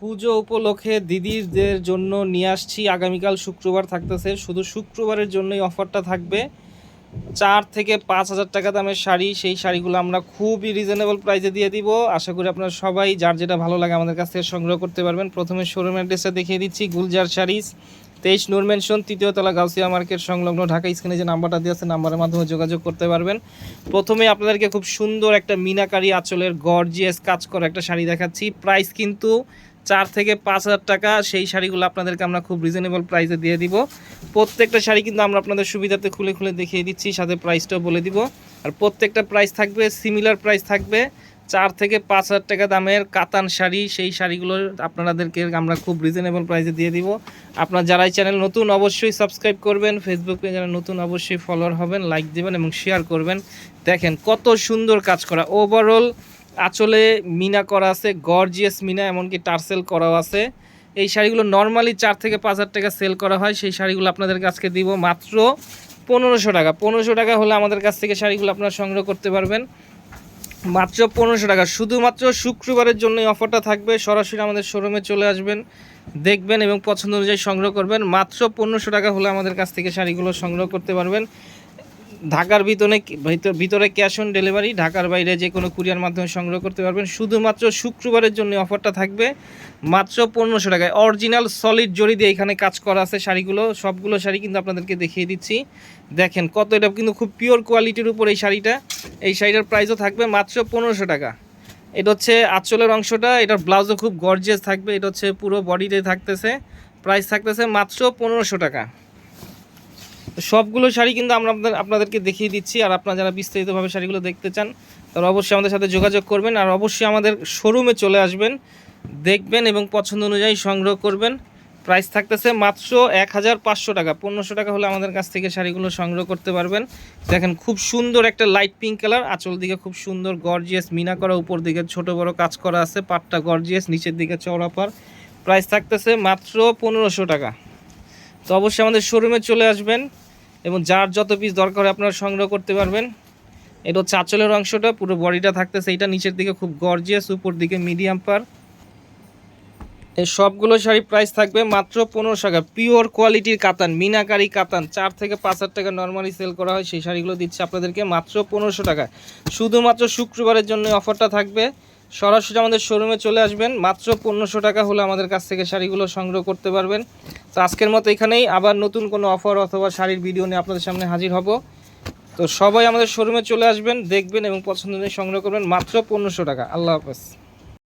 পুজো উপলক্ষে দিদিদের জন্য নিয়ে আসছি। আগামীকাল শুক্রবার থাকতেছে। শুধু শুক্রবারের জন্যই অফারটা থাকবে। চার থেকে পাঁচ হাজার টাকা দামের শাড়ি। সেই শাড়িগুলো আমরা খুবই রিজনেবল প্রাইসে দিয়ে দিব। আশা করি আপনারা সবাই যার যেটা ভালো লাগে আমাদের কাছ থেকে সংগ্রহ করতে পারবেন। প্রথমে শোরুম অ্যাড্রেসটা দেখিয়ে দিচ্ছি, গুলজার শাড়িস তেইশ নূর মেনশন তৃতীয় তলা গাউসিয়া মার্কেট সংলগ্ন ঢাকা স্ক্রিনে যে নাম্বারটা দিয়ে আছে নাম্বারের মাধ্যমে যোগাযোগ করতে পারবেন। প্রথমে আপনাদেরকে খুব সুন্দর একটা মিনাকারি আঁচলের গর্জিয়াস কাজ করা একটা শাড়ি দেখাচ্ছি। প্রাইস কিন্তু চার থেকে পাঁচ হাজার টাকা সেই শাড়িগুলো আপনাদেরকে আমরা খুব রিজনেবল প্রাইসে দিয়ে দিব। প্রত্যেকটা শাড়ি কিন্তু আমরা আপনাদের সুবিধাতে খুলে খুলে দেখিয়ে দিচ্ছি, সাথে প্রাইসটাও বলে দিব। আর প্রত্যেকটা প্রাইস থাকবে সিমিলার প্রাইস থাকবে। চার থেকে পাঁচ হাজার টাকা দামের কাতান শাড়ি, সেই শাড়িগুলো আপনাদেরকে আমরা খুব রিজনেবল প্রাইসে দিয়ে দিব। আপনার যারা এই চ্যানেল নতুন, অবশ্যই সাবস্ক্রাইব করবেন। ফেসবুক পেজে যারা নতুন, অবশ্যই ফলোয়ার হবেন লাইক দেবেন এবং শেয়ার করবেন। দেখেন কত সুন্দর কাজ করা। ওভারঅল আঁচলে মিনা করা আছে গর্জিয়াস মিনা, এমনকি টার্সেল করাও আছে। এই শাড়িগুলো নর্মালি চার থেকে পাঁচ হাজার টাকা সেল করা হয়, সেই শাড়িগুলো আপনাদের কাছকে দিব মাত্র পনেরোশো টাকা। পনেরোশো টাকা হলে আমাদের কাছ থেকে শাড়িগুলো আপনারা সংগ্রহ করতে পারবেন। মাত্র পনেরোশো টাকা। শুধুমাত্র শুক্রবারের জন্য অফারটা থাকবে। সরাসরি আমাদের শোরুমে চলে আসবেন, দেখবেন এবং পছন্দ অনুযায়ী সংগ্রহ করবেন। মাত্র পনেরোশো টাকা হলে আমাদের কাছ থেকে শাড়িগুলো সংগ্রহ করতে পারবেন। ঢাকার ভিতরে ভিতর- ক্যাশ অন ডেলিভারি ঢাকার বাইরে যে কোনো কুরিয়ার মাধ্যমে সংগ্রহ করতে পারবেন। শুধুমাত্র শুক্রবারের জন্য অফারটা থাকবে। মাত্র পনেরোশো টাকায়। অরিজিনাল সলিড জড়ি দিয়ে এখানে কাজ করা আছে শাড়িগুলো। সবগুলো শাড়ি কিন্তু আপনাদেরকে দেখিয়ে দিচ্ছি। দেখেন কত, এটা কিন্তু খুব পিওর কোয়ালিটির উপর এই শাড়িটা। এই শাড়িটার প্রাইসও থাকবে মাত্র পনেরোশো টাকা। এটা হচ্ছে আঁচলের অংশটা। এটার ব্লাউজও খুব গর্জিয়াস থাকবে। এটা হচ্ছে পুরো বডিতে থাকতেছে। প্রাইস থাকতেছে মাত্র পনেরোশো টাকা। তো সবগুলো শাড়ি কিন্তু আমরা আপনাদের, আপনাদেরকে দেখিয়ে দিচ্ছি। আর আপনারা যারা বিস্তারিতভাবে শাড়িগুলো দেখতে চান, তারা অবশ্যই আমাদের সাথে যোগাযোগ করবেন। আর অবশ্যই আমাদের শোরুমে চলে আসবেন, দেখবেন এবং পছন্দ অনুযায়ী সংগ্রহ করবেন। প্রাইস থাকতেছে মাত্র এক হাজার পাঁচশো টাকা। পনেরোশো টাকা হলে আমাদের কাছ থেকে শাড়িগুলো সংগ্রহ করতে পারবেন। দেখেন খুব সুন্দর একটা লাইট পিঙ্ক কালার আঁচল দিকে খুব সুন্দর গর্জিয়াস মিনা করা, উপর দিকে ছোট বড় কাজ করা আছে, পাটটা গর্জিয়াস নিচের দিকে চওড়া পার। প্রাইস থাকতেছে মাত্র পনেরোশো টাকা। তো অবশ্যই আমাদের শোরুমে চলে আসবেন। এবং যার যত পিস দরকার হয় আপনারা সংগ্রহ করতে পারবেন। এটা হচ্ছে আঁচলের অংশটা, পুরো বডিটা থাকতেছে। এটা নিচের দিকে খুব গর্জিয়াস উপর দিকে মিডিয়াম পার এই সবগুলো শাড়ি প্রাইস থাকবে মাত্র পনেরোশো টাকা। পিওর কোয়ালিটির কাতান, মিনাকারি কাতান। চার থেকে পাঁচ হাজার টাকা নর্মালি সেল করা হয়। সেই শাড়িগুলো দিচ্ছে আপনাদেরকে মাত্র পনেরোশো টাকা। শুধুমাত্র শুক্রবারের জন্য অফারটা থাকবে। সরাসরি আমাদের শোরুমে চলে আসবেন। মাত্র পনেরোশো টাকা হলে আমাদের কাছ থেকে শাড়িগুলো সংগ্রহ করতে পারবেন। তো আজকের মতো এখানেই। আবার নতুন কোনো অফার অথবা শাড়ির ভিডিও নিয়ে আপনাদের সামনে হাজির হব। তো সবাই আমাদের শোরুমে চলে আসবেন, দেখবেন এবং পছন্দ নিয়ে সংগ্রহ করবেন। মাত্র পনেরোশো টাকা। আল্লাহ হাফেজ।